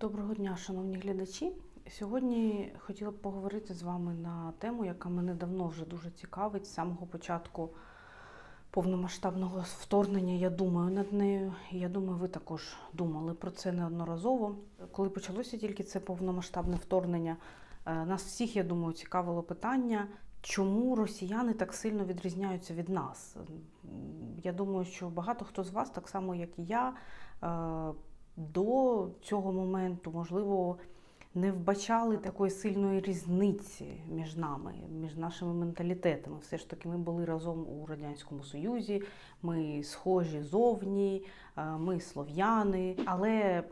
Доброго дня, шановні глядачі. Сьогодні хотіла б поговорити з вами на тему, яка мене давно вже дуже цікавить. З самого початку повномасштабного вторгнення я думаю над нею. Я думаю, ви також думали про це неодноразово. Коли почалося тільки це повномасштабне вторгнення, е, нас всіх, я думаю, цікавило питання, чому росіяни так сильно відрізняються від нас. Я думаю, що багато хто з вас, так само як і я, е, до цього моменту, можливо, не вбачали такої сильної різниці між нами, між нашими менталітетами. Все ж таки, ми були разом у Радянському Союзі, ми схожі зовні, е, ми слов'яни. Але е,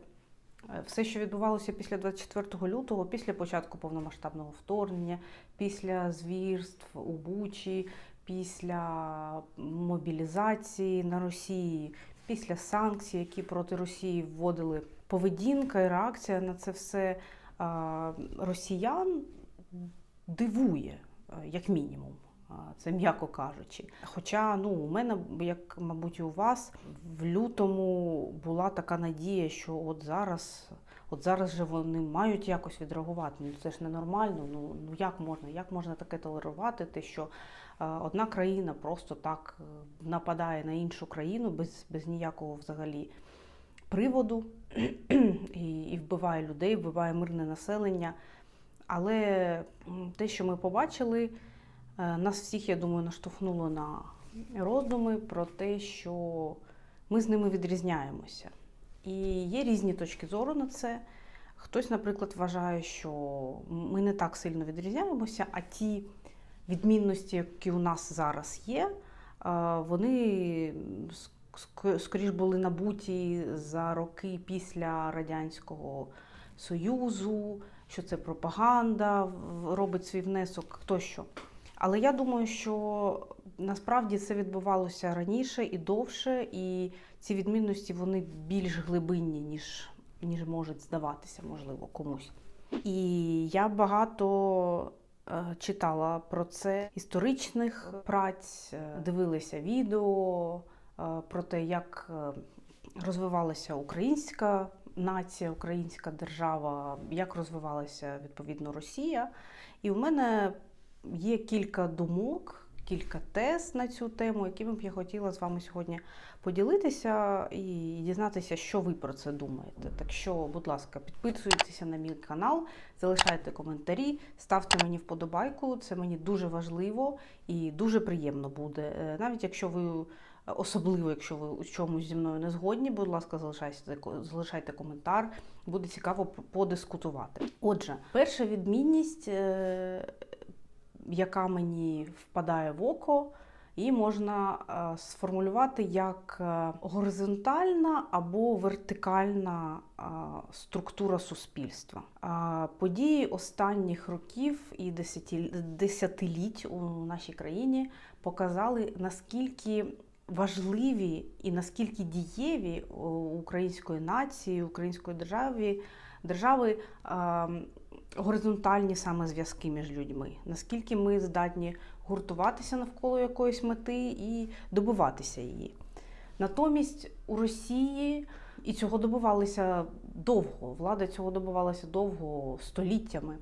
все, що відбувалося після 24 лютого, після початку повномасштабного вторгнення, після звірств у Бучі, після мобілізації на Росії, після санкцій, які проти Росії вводили, поведінка і реакція на це все росіян дивує, е, як мінімум. Це м'яко кажучи. Хоча ну, у мене, як мабуть, і у вас, в лютому була така надія, що от зараз, от зараз же вони мають якось відреагувати. Ну це ж ненормально. Ну, ну як можна? Як можна таке толерувати? Те, що одна країна просто так е, нападає на іншу країну без, без ніякого взагалі приводу і, і вбиває людей, вбиває мирне населення. Але те, що ми побачили, е, нас всіх, я думаю, наштовхнуло на роздуми про те, що ми з ними відрізняємося. І є різні точки зору на це. Хтось, наприклад, вважає, що ми не так сильно відрізняємося, а ті відмінності, які у нас зараз є, е, вони скоріш були набуті за роки після Радянського Союзу, що це пропаганда робить свій внесок тощо. Але я думаю, що насправді це відбувалося раніше і довше, і ці відмінності вони більш глибинні, ніж, ніж можуть здаватися, можливо, комусь. І я багато читала про це історичних праць, е, дивилася відео е, про те, як е, розвивалася українська нація, українська держава, як розвивалася відповідно Росія. І в мене є кілька думок, кілька тез на цю тему, якими б я хотіла з вами сьогодні поділитися і дізнатися, що ви про це думаєте. Так що, будь ласка, підписуйтеся на мій канал, залишайте коментарі, ставте мені вподобайку. Це мені дуже важливо і дуже приємно буде. Е, Навіть якщо ви особливо, якщо ви у чомусь зі мною не згодні, будь ласка, залишайте, залишайте коментар, буде цікаво подискутувати. Отже, перша відмінність, е, яка мені впадає в око, її можна е, сформулювати як е, горизонтальна або вертикальна е, структура суспільства. Події останніх років і десятиліть у нашій країні показали, наскільки важливі і наскільки дієві української нації, української держави, держави е, горизонтальні саме зв'язки між людьми, наскільки ми здатні гуртуватися навколо якоїсь мети і добиватися її. Натомість у Росії і цього добивалися довго, влада цього добивалася довго, століттями.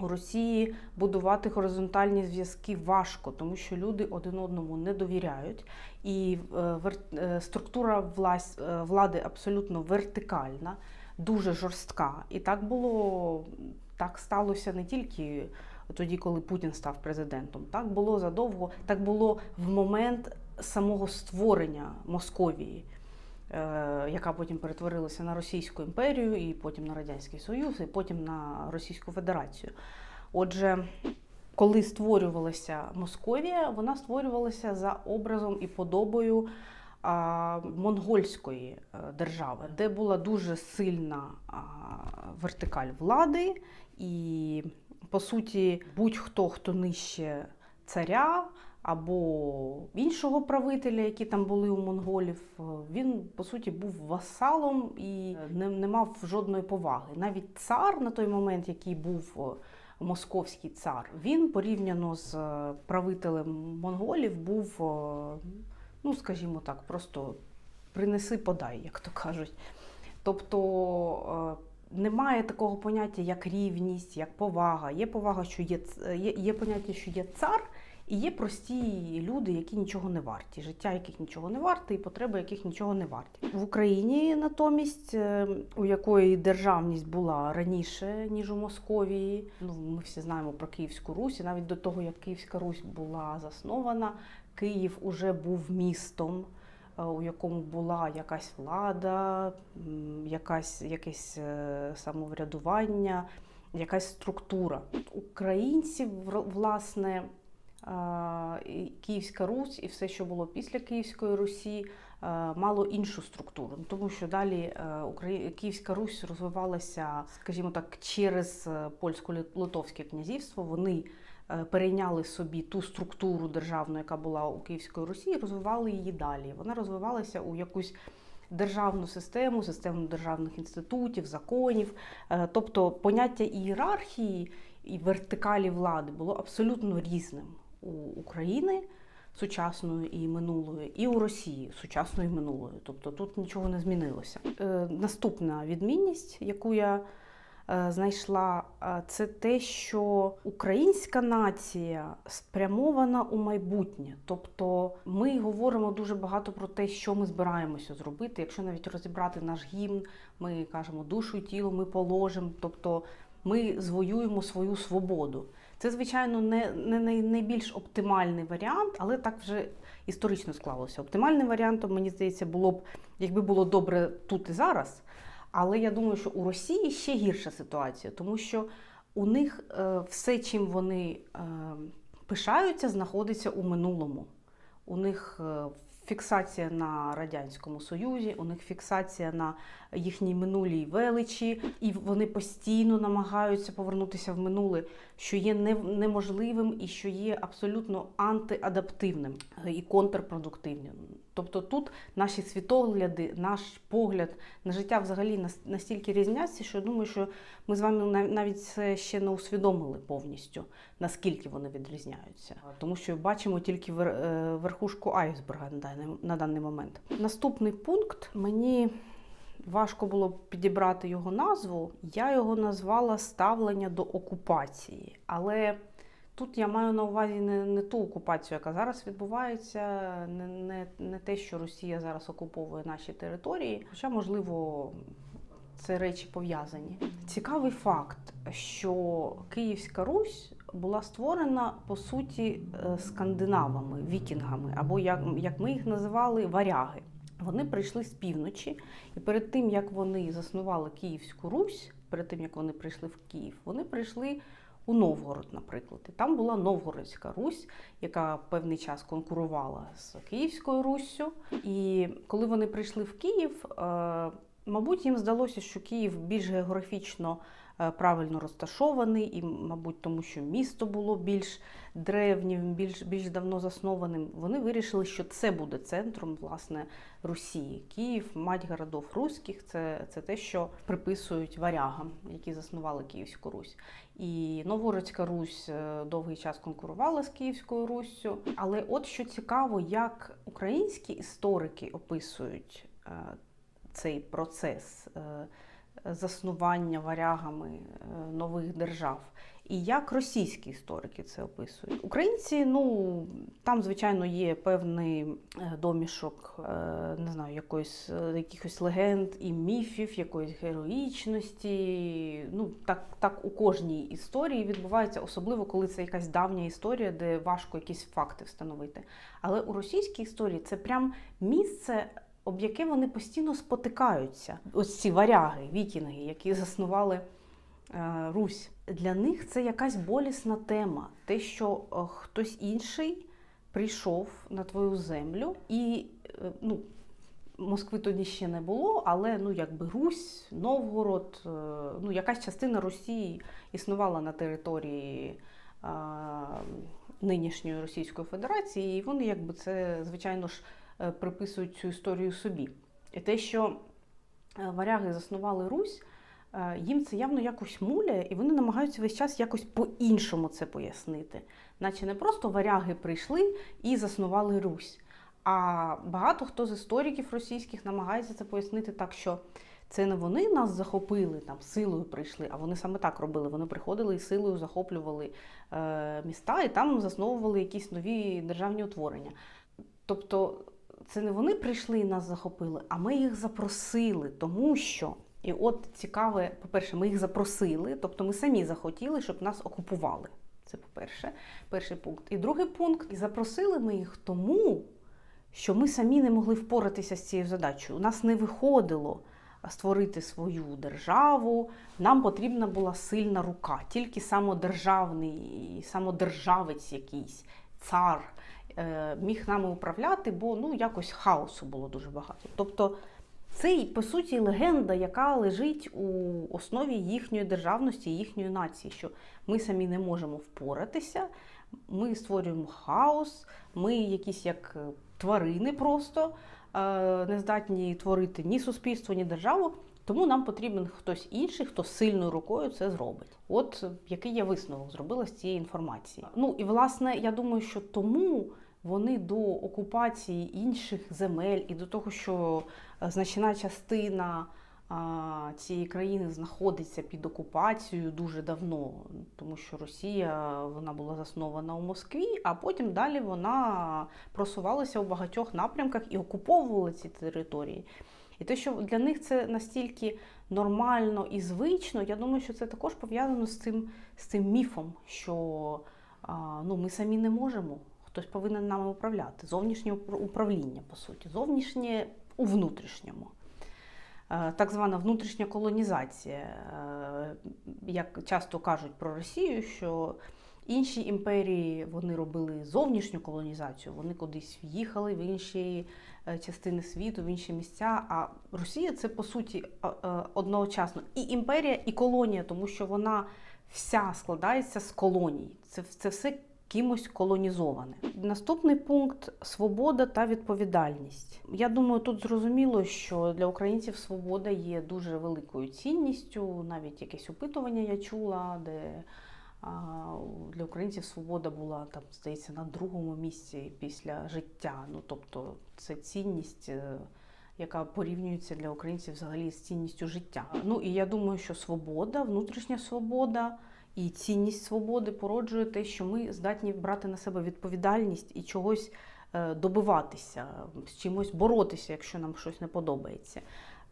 У Росії будувати горизонтальні зв'язки важко, тому що люди один одному не довіряють, і е, е, структура е, влади абсолютно вертикальна, дуже жорстка. І так було, так сталося не тільки тоді, коли Путін став президентом. Так було задовго, так було в момент самого створення Московії. е, Яка потім перетворилася на Російську імперію, і потім на Радянський Союз, і потім на Російську Федерацію. Отже, коли створювалася Московія, вона створювалася за образом і подобою монгольської е, держави, де була дуже сильна вертикаль влади, і по суті, будь-хто, хто нижче царя або іншого правителя, які там були у монголів, е, він по суті був васалом і не, не мав жодної поваги. Навіть цар на той момент, який був е, московський цар, він порівняно з правителем монголів був, ну скажімо так, просто принеси подай, як то кажуть. Тобто е, немає такого поняття, як рівність, як повага. Є повага, що є, є, є поняття, що є цар, і є прості люди, які нічого не варті, життя яких нічого не варте, і потреби яких нічого не варті. В Україні натомість, е, у якої державність була раніше, ніж у Московії. Ну, ми всі знаємо про Київську Русь, і навіть до того, як Київська Русь була заснована, Київ уже був містом. е, У якому була якась влада, якась, якесь е, самоврядування, якась структура. Українці, власне, е, Київська Русь і все, що було після Київської Русі, мало іншу структуру. Тому що далі Київська Русь розвивалася, скажімо так, через польсько-литовське князівство. Вони перейняли собі ту структуру державну, яка була у Київської Русі, і розвивали її далі. Вона розвивалася у якусь державну систему, систему державних інститутів, законів. Е, Тобто поняття ієрархії і вертикалі влади було абсолютно різним у України сучасної і минулої, і у Росії сучасної і минулої. Тобто тут нічого не змінилося. Е, Наступна відмінність, яку я е, знайшла, е, це те, що українська нація спрямована у майбутнє. Тобто ми говоримо дуже багато про те, що ми збираємося зробити. Якщо навіть розібрати наш гімн, ми кажемо душу і тіло ми положимо. Тобто ми звоюємо свою свободу. Це, звичайно, не, не найбільш оптимальний варіант, але так вже історично склалося. Оптимальним варіантом, мені здається, було б, якби було добре тут і зараз. Але я думаю, що у Росії ще гірша ситуація, тому що у них е, все, чим вони е, пишаються, знаходиться у минулому. У них е, фіксація на Радянському Союзі, у них фіксація на їхній минулій величі, і вони постійно намагаються повернутися в минуле, що є неможливим і що є абсолютно антиадаптивним е, і контрпродуктивним. Тобто тут наші світогляди, наш погляд на життя взагалі настільки різняться, що я думаю, що ми з вами навіть це ще не усвідомили повністю, наскільки вони відрізняються. Тому що бачимо тільки е, верхушку айсберга на даний момент. Наступний пункт мені важко було підібрати його назву. Я його назвала ставлення до окупації. Але тут я маю на увазі не, не ту окупацію, яка зараз відбувається, не, не, не те, що Росія зараз окуповує наші території, хоча, можливо, це речі пов'язані. Цікавий факт, що Київська Русь була створена по суті е, скандинавами, вікінгами, або як, як ми їх називали, варяги. Вони прийшли з півночі, і перед тим як вони заснували Київську Русь, перед тим як вони прийшли в Київ, вони прийшли у Новгород, наприклад. І там була Новгородська Русь, яка певний час конкурувала з Київською Руссю. І коли вони прийшли в Київ, е, мабуть, їм здалося, що Київ більш географічно правильно розташований, і, мабуть, тому що місто було більш древнім, більш, більш давно заснованим. Вони вирішили, що це буде центром власне Росії. Київ, мать городов руських це, це те, що приписують варягам, які заснували Київську Русь. І Новгородська Русь е, довгий час конкурувала з Київською Руссю. Але от що цікаво, як українські історики описують е, цей процес е, заснування варягами е, нових держав. І як російські історики це описують? Українці, ну там, звичайно, є певний е, домішок, е, не знаю, якоїсь якихось легенд і міфів, якоїсь героїчності. Ну так, так у кожній історії відбувається, особливо коли це якась давня історія, де важко якісь факти встановити. Але у російській історії це прям місце. Об яке вони постійно спотикаються, ось ці варяги, вікінги, які заснували е, Русь. Для них це якась болісна тема. Те, що е, хтось інший прийшов на твою землю, і е, ну, Москви тоді ще не було, але ну, якби Русь, Новгород, ну, якась частина Росії існувала на території е, нинішньої Російської Федерації, і вони якби це, звичайно ж, приписують цю історію собі. І те, що е, варяги заснували Русь, е, їм це явно якось муляє, і вони намагаються весь час якось по-іншому це пояснити. Наче не просто варяги прийшли і заснували Русь. А багато хто з істориків російських намагається це пояснити так, що Це не вони нас захопили там силою прийшли, а вони саме так робили. Вони приходили і силою захоплювали е, міста і там засновували якісь нові державні утворення. Тобто, це не вони прийшли і нас захопили, а ми їх запросили, тому що. І от цікаве, по-перше, ми їх запросили, тобто ми самі захотіли, щоб нас окупували. Це по-перше, перший пункт. І другий пункт, і запросили ми їх тому, що ми самі не могли впоратися з цією задачею. У нас не виходило створити свою державу. Нам потрібна була сильна рука, тільки самодержавний, самодержавець якийсь, цар міг нами управляти, бо ну якось хаосу було дуже багато. Тобто. Це по суті легенда, яка лежить у основі їхньої державності, їхньої нації, що ми самі не можемо впоратися, ми створюємо хаос, ми якісь як тварини просто не здатні творити ні суспільство, ні державу. Тому нам потрібен хтось інший, хто сильною рукою це зробить. От який я висновок зробила з цієї інформації. Ну і власне, я думаю, що тому вони до окупації інших земель і до того, що значна частина цієї країни знаходиться під окупацією дуже давно, тому що Росія вона була заснована у Москві, а потім далі вона просувалася у багатьох напрямках і окуповувала ці території. І те, що для них це настільки нормально і звично, я думаю, що це також пов'язано з цим з цим міфом, що ну, ми самі не можемо. Хтось повинен нами управляти. Зовнішнє управління, по суті, зовнішнє у внутрішньому. Е, так звана внутрішня колонізація, е, як часто кажуть про Росію, що інші імперії вони робили зовнішню колонізацію, вони кудись в'їхали в інші е, частини світу, в інші місця. А Росія це по суті одночасно і імперія, і колонія, тому що вона вся складається з колоній. Це, Це все кимось колонізоване. Наступний пункт свобода та відповідальність. Я думаю, тут зрозуміло, що для українців свобода є дуже великою цінністю. Навіть якесь опитування я чула, де для українців свобода була там, здається, на другому місці після життя. Ну тобто, це цінність. Е, яка порівнюється для українців взагалі з цінністю життя. Ну і я думаю, що свобода, внутрішня свобода, і цінність свободи породжує те, що ми здатні брати на себе відповідальність і чогось е, добиватися, з чимось боротися, якщо нам щось не подобається.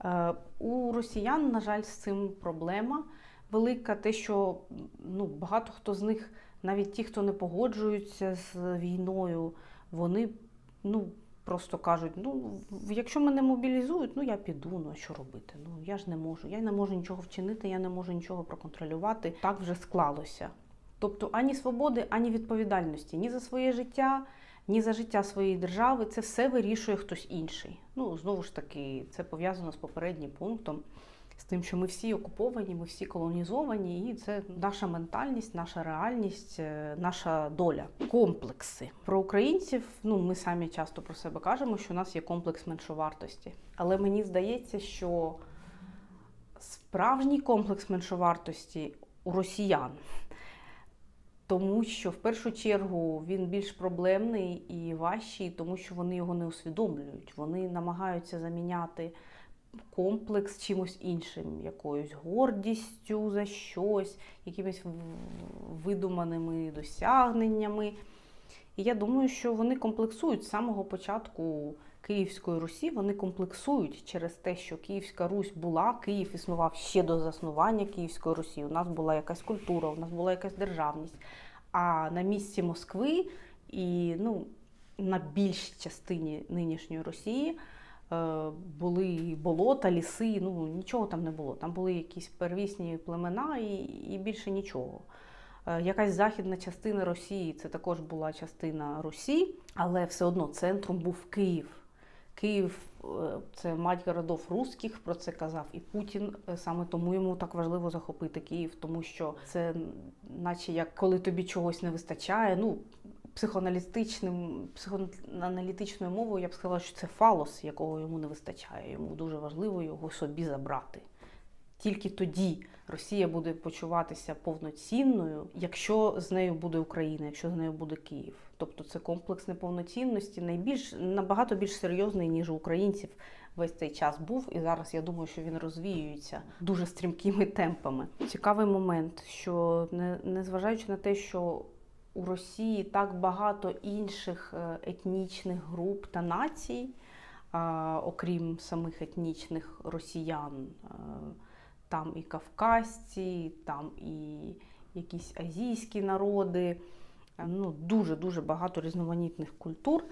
Е, у росіян, на жаль, з цим проблема велика, те, що ну, багато хто з них, навіть ті, хто не погоджуються з війною, вони ну, Просто кажуть, ну якщо мене мобілізують, ну я піду, ну а що робити? Ну я ж не можу, я не можу нічого вчинити, я не можу нічого проконтролювати. Так вже склалося. Тобто ані свободи, ані відповідальності, ні за своє життя, ні за життя своєї держави. Це все вирішує хтось інший. Ну знову ж таки, це пов'язано з попереднім пунктом з тим, що ми всі окуповані, ми всі колонізовані, і це наша ментальність, наша реальність, е, наша доля. Комплекси про українців. Ну ми самі часто про себе кажемо, що у нас є комплекс меншовартості. Але мені здається, що справжній комплекс меншовартості у росіян. Тому що в першу чергу він більш проблемний і важчий, тому що вони його не усвідомлюють. Вони намагаються заміняти комплекс чимось іншим, якоюсь гордістю за щось, якимись видуманими досягненнями. І я думаю, що вони комплексують з самого початку Київської Русі, вони комплексують через те, що Київська Русь була, Київ існував ще до заснування Київської Русі. У нас була якась культура, у нас була якась державність. А на місці Москви і ну, на більшій частині нинішньої Росії. Е, були болота, ліси, ну нічого там не було. Там були якісь первісні племена і, і більше нічого. Е, якась західна частина Росії це також була частина Русі, але все одно центром був Київ. Київ е, це мать городов русських, про це казав і Путін. Саме тому йому так важливо захопити Київ, тому що це, наче як коли тобі чогось не вистачає. ну психоаналітичним, психоаналітичною мовою я б сказала, що це фалос, якого йому не вистачає. Йому дуже важливо його собі забрати. Тільки тоді Росія буде почуватися повноцінною, якщо з нею буде Україна, якщо з нею буде Київ. Тобто це комплекс неповноцінності найбільш набагато більш серйозний, ніж у українців весь цей час був, і зараз я думаю, що він розвіюється дуже стрімкими темпами. Цікавий момент, що не- незважаючи на те, що у Росії так багато інших е, етнічних груп та націй, окрім самих етнічних росіян, е, там і кавказці, там і якісь азійські народи, е, ну дуже дуже багато різноманітних культур,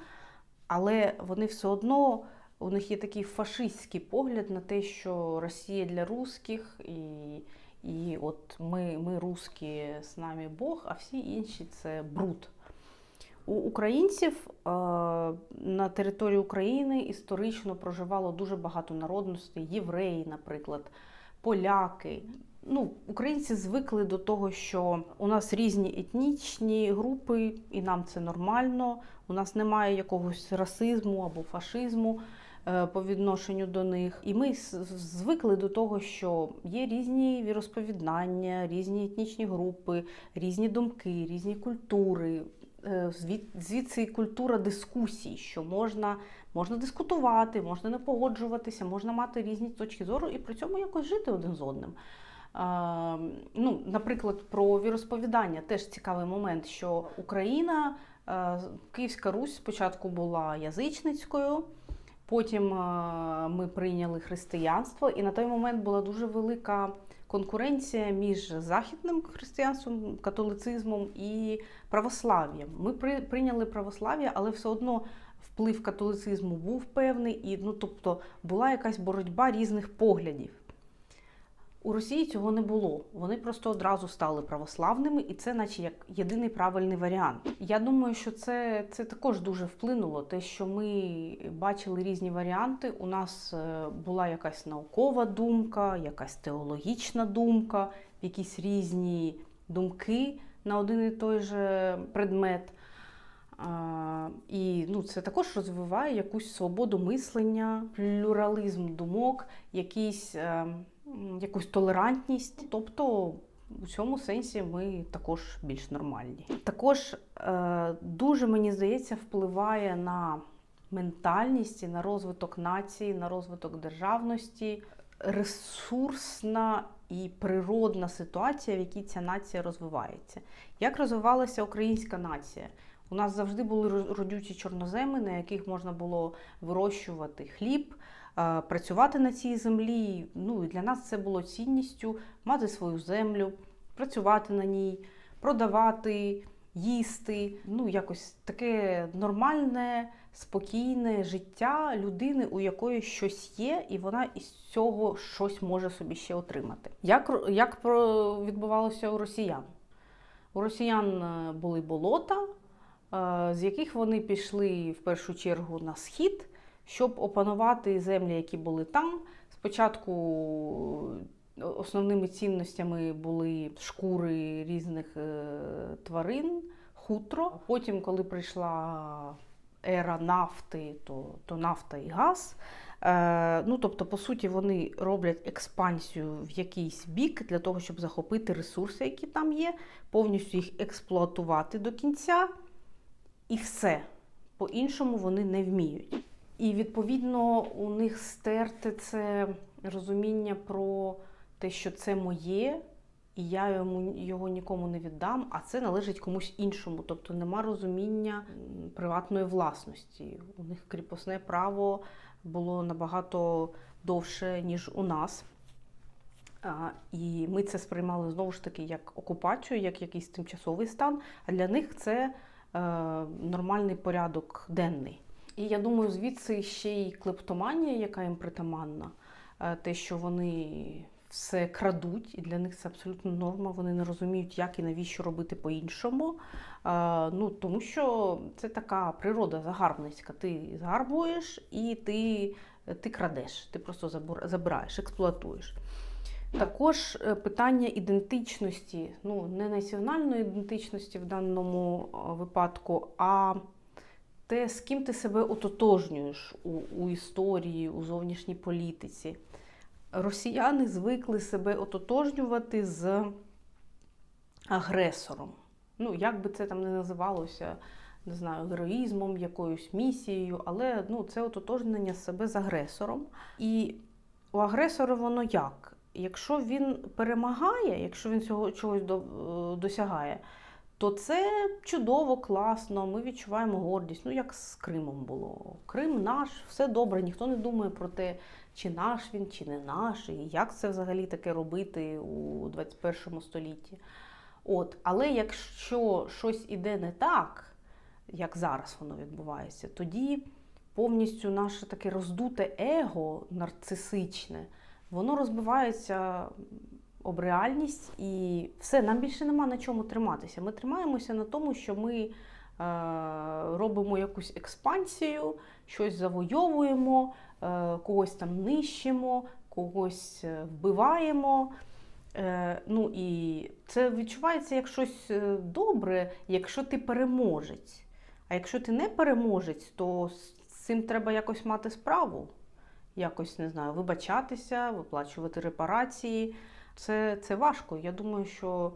але вони все одно. У них є такий фашистський погляд на те, що Росія для русських, і, і от ми, ми русські, з нами Бог, а всі інші це бруд. У українців е, на території України історично проживало дуже багато народностей, євреї, наприклад, поляки. Ну, українці звикли до того, що у нас різні етнічні групи, і нам це нормально. У нас немає якогось расизму або фашизму по відношенню до них. І ми звикли до того, що є різні віросповідання, різні етнічні групи, різні думки, різні культури. Е, Звідси культура дискусій, що можна, можна дискутувати, можна не погоджуватися, можна мати різні точки зору і при цьому якось жити один з одним. Е, ну, наприклад, про віросповідання теж цікавий момент, що Україна, е, Київська Русь спочатку була язичницькою, потім е, ми прийняли християнство, і на той момент була дуже велика конкуренція між західним християнством, католицизмом і православ'ям. Ми при, прийняли православ'я, але все одно вплив католицизму був певний, і ну, тобто була якась боротьба різних поглядів. У Росії цього не було. Вони просто одразу стали православними, і це, наче як єдиний правильний варіант. Я думаю, що це, це також дуже вплинуло. Те, що ми бачили різні варіанти. У нас е, була якась наукова думка, якась теологічна думка, якісь різні думки на один і той же предмет. А, і ну, це також розвиває якусь свободу мислення, плюралізм думок, якийсь, е, м, якусь толерантність. Тобто у цьому сенсі ми також більш нормальні. Також е, дуже, мені здається, впливає на ментальність і на розвиток нації, на розвиток державності, ресурсна і природна ситуація, в якій ця нація розвивається. Як розвивалася українська нація? У нас завжди були ро- родючі чорноземи, на яких можна було вирощувати хліб, працювати на цій землі. Ну і для нас це було цінністю мати свою землю, працювати на ній, продавати, їсти. Ну, якось таке нормальне, спокійне життя людини, у якої щось є, і вона із цього щось може собі ще отримати. Як, як відбувалося у росіян? У росіян е, були болота, е, з яких вони пішли в першу чергу на схід, щоб опанувати землі, які були там. Спочатку е, основними цінностями були шкури різних е, тварин, хутро. Потім, коли прийшла ера нафти, то, то нафта і газ. Е, ну, тобто, по суті, вони роблять експансію в якийсь бік для того, щоб захопити ресурси, які там є, повністю їх експлуатувати до кінця, і все. По-іншому вони не вміють. І відповідно у них стерти це розуміння про те, що це моє, і я йому його нікому не віддам, а це належить комусь іншому. Тобто нема розуміння приватної власності. У них кріпосне право було набагато довше, ніж у нас. А, І ми це сприймали знову ж таки як окупацію, як якийсь тимчасовий стан. А для них це е, нормальний порядок денний. І я думаю, звідси ще й клептоманія, яка їм притаманна, е, те, що вони все крадуть, і для них це абсолютно норма. Вони не розуміють, як і навіщо робити по-іншому. Е, Ну, тому що це така природа загарбницька. Ти загарбуєш і ти, ти крадеш, ти просто забираєш, експлуатуєш. Також е, питання ідентичності, ну не національної ідентичності в даному випадку, а те, з ким ти себе ототожнюєш у, у історії, у зовнішній політиці. Росіяни звикли себе ототожнювати з агресором. Ну, як би це там не називалося, не знаю, героїзмом, якоюсь місією, але ну, це ототожнення себе з агресором. І у агресора воно як? Якщо він перемагає, якщо він цього чогось е, досягає, то це чудово, класно. Ми відчуваємо гордість. Ну, як з Кримом було. Крим наш, все добре, ніхто не думає про те, чи наш він, чи не наш, і як це взагалі таке робити у 21 столітті. От, але якщо щось іде не так, як зараз воно відбувається, тоді повністю наше таке роздуте его нарцисичне, воно розбивається об реальність і все, нам більше нема на чому триматися. Ми тримаємося на тому, що ми е, робимо якусь експансію, щось завойовуємо, е, когось там нищимо, когось е, вбиваємо. Ну і це відчувається як щось добре, якщо ти переможець. А якщо ти не переможець, то з цим треба якось мати справу. Якось не знаю, вибачатися, виплачувати репарації. Це, це важко. Я думаю, що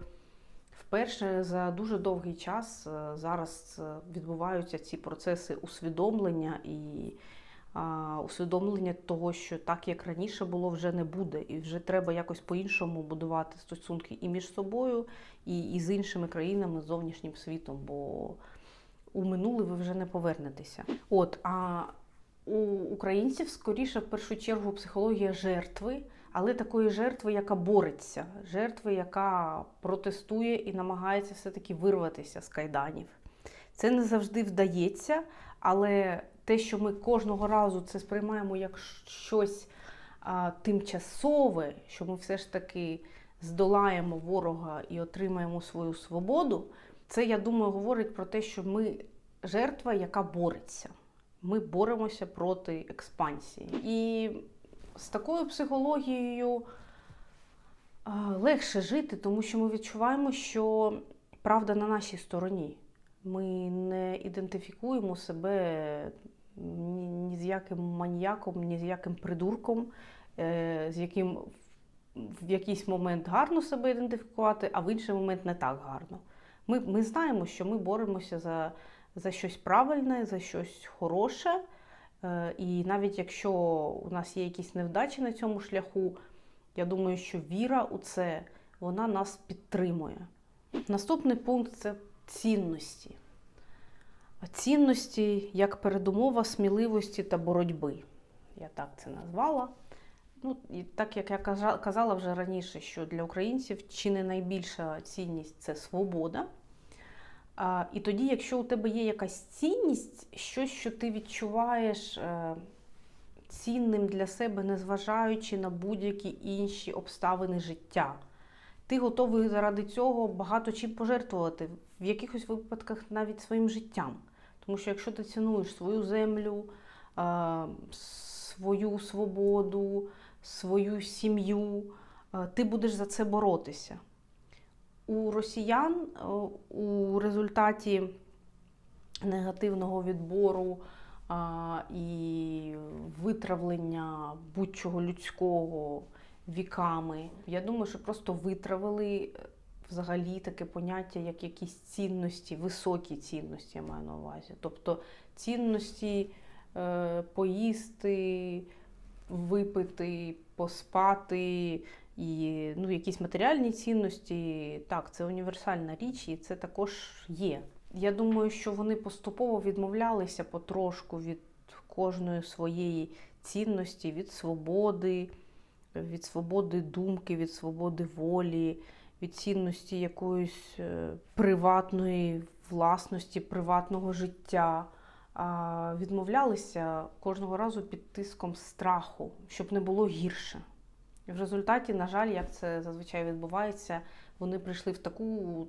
вперше за дуже довгий час е, зараз е, відбуваються ці процеси усвідомлення і а, усвідомлення того, що так як раніше було, вже не буде, і вже треба якось по-іншому будувати стосунки і між собою, і, і з іншими країнами, з зовнішнім світом. Бо у минуле ви вже не повернетеся. От а у українців скоріше в першу чергу психологія жертви, але такої жертви, яка бореться, жертви, яка протестує і намагається все-таки вирватися з кайданів. Це не завжди вдається, але те, що ми кожного разу це сприймаємо як щось а, тимчасове, що ми все ж таки здолаємо ворога і отримаємо свою свободу, це, я думаю, говорить про те, що ми жертва, яка бореться. Ми боремося проти експансії. І з такою психологією легше жити, тому що ми відчуваємо, що правда на нашій стороні. Ми не ідентифікуємо себе ні, з яким маніяком, ні з яким придурком, е, з яким в якийсь момент гарно себе ідентифікувати, а в інший момент не так гарно. Ми, ми знаємо, що ми боремося за, за щось правильне, за щось хороше. Е, І навіть якщо у нас є якісь невдачі на цьому шляху, я думаю, що віра у це вона нас підтримує. Наступний пункт це цінності. Цінності як передумова сміливості та боротьби. Я так це назвала. Ну, і так як я казала вже раніше, що для українців чи не найбільша цінність це свобода. І тоді, якщо у тебе є якась цінність, щось, що ти відчуваєш е, цінним для себе, незважаючи на будь-які інші обставини життя, ти готовий заради цього багато чим пожертвувати, в якихось випадках навіть своїм життям. Тому що якщо ти цінуєш свою землю, е, свою свободу, свою сім'ю, е, ти будеш за це боротися. У росіян е, у результаті негативного відбору і витравлення будь-чого людського віками, я думаю, що просто витравили е, взагалі таке поняття, як якісь цінності, високі цінності, я маю на увазі. Тобто цінності е, поїсти, випити, поспати. І ну, якісь матеріальні цінності, так, це універсальна річ, і це також є. Я думаю, що вони поступово відмовлялися потрошку від кожної своєї цінності, від свободи, від свободи думки, від свободи волі, від цінності якоїсь е, приватної власності, приватного життя. Відмовлялися кожного разу під тиском страху, щоб не було гірше. В результаті, на жаль, як це зазвичай відбувається, вони прийшли в таку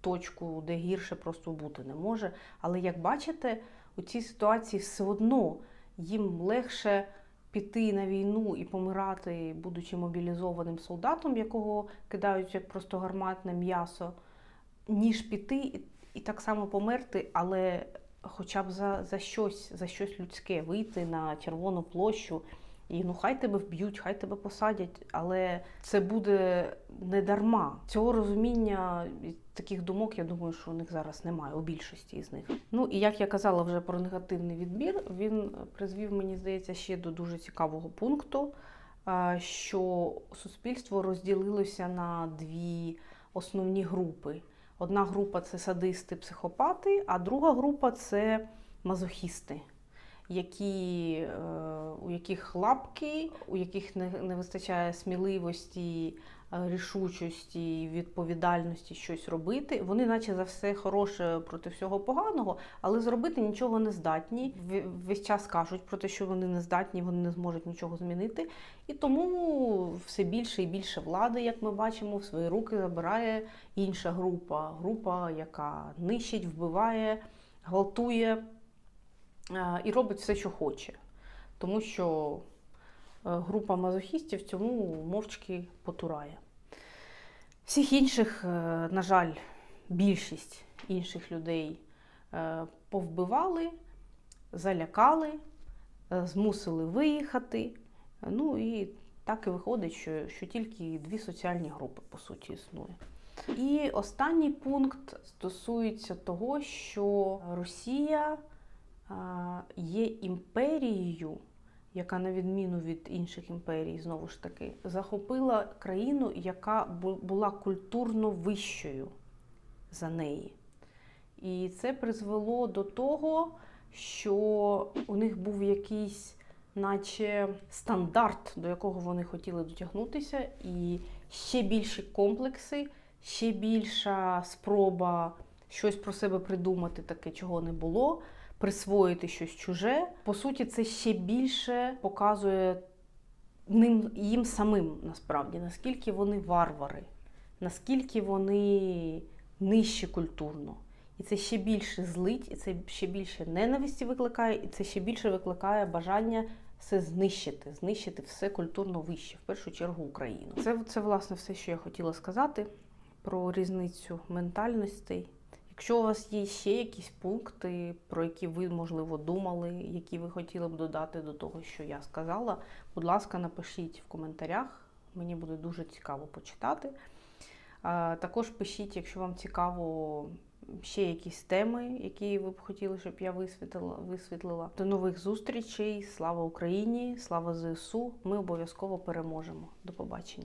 точку, де гірше просто бути не може. Але як бачите, у цій ситуації все одно їм легше піти на війну і помирати, будучи мобілізованим солдатом, якого кидають як просто гарматне м'ясо, ніж піти і так само померти, але хоча б за, за щось, за щось людське вийти на червону площу І ну хай тебе вб'ють, хай тебе посадять, але це буде не дарма. Цього розуміння таких думок, я думаю, що у них зараз немає, у більшості з них. Ну і як я казала вже про негативний відбір, він призвів, мені здається, ще до дуже цікавого пункту, що суспільство розділилося на дві основні групи. Одна група це садисти, психопати, а друга група це мазохісти, які, е, у яких лапки, у яких не, не вистачає сміливості, е, рішучості, відповідальності щось робити. Вони, наче за все хороше проти всього поганого, але зробити нічого не здатні. Весь час кажуть про те, що вони не здатні, вони не зможуть нічого змінити. І тому все більше і більше влади, як ми бачимо, в свої руки забирає інша група. Група, яка нищить, вбиває, гвалтує і робить все, що хоче. Тому що е, група мазохістів цьому мовчки потурає. Всіх інших, е, на жаль, більшість інших людей е, повбивали, залякали, е, змусили виїхати. Ну і так і виходить, що, що тільки дві соціальні групи, по суті, існує. І останній пункт стосується того, що Росія є імперією, яка, на відміну від інших імперій, знову ж таки, захопила країну, яка була культурно вищою за неї. І це призвело до того, що у них був якийсь, наче стандарт, до якого вони хотіли дотягнутися, і ще більші комплекси, ще більша спроба щось про себе придумати, таке, чого не було, присвоїти щось чуже. По суті, це ще більше показує ним їм самим насправді, наскільки вони варвари, наскільки вони нижчі культурно. І це ще більше злить, і це ще більше ненависті викликає, і це ще більше викликає бажання все знищити, знищити все культурно вище, в першу чергу Україну. Це, це власне все, що я хотіла сказати про різницю ментальностей. Якщо у вас є ще якісь пункти, про які ви, можливо, думали, які ви хотіли б додати до того, що я сказала, будь ласка, напишіть в коментарях. Мені буде дуже цікаво почитати. Також пишіть, якщо вам цікаво ще якісь теми, які ви б хотіли, щоб я висвітлила. висвітлила. До нових зустрічей. Слава Україні! Слава ЗСУ! Ми обов'язково переможемо. До побачення!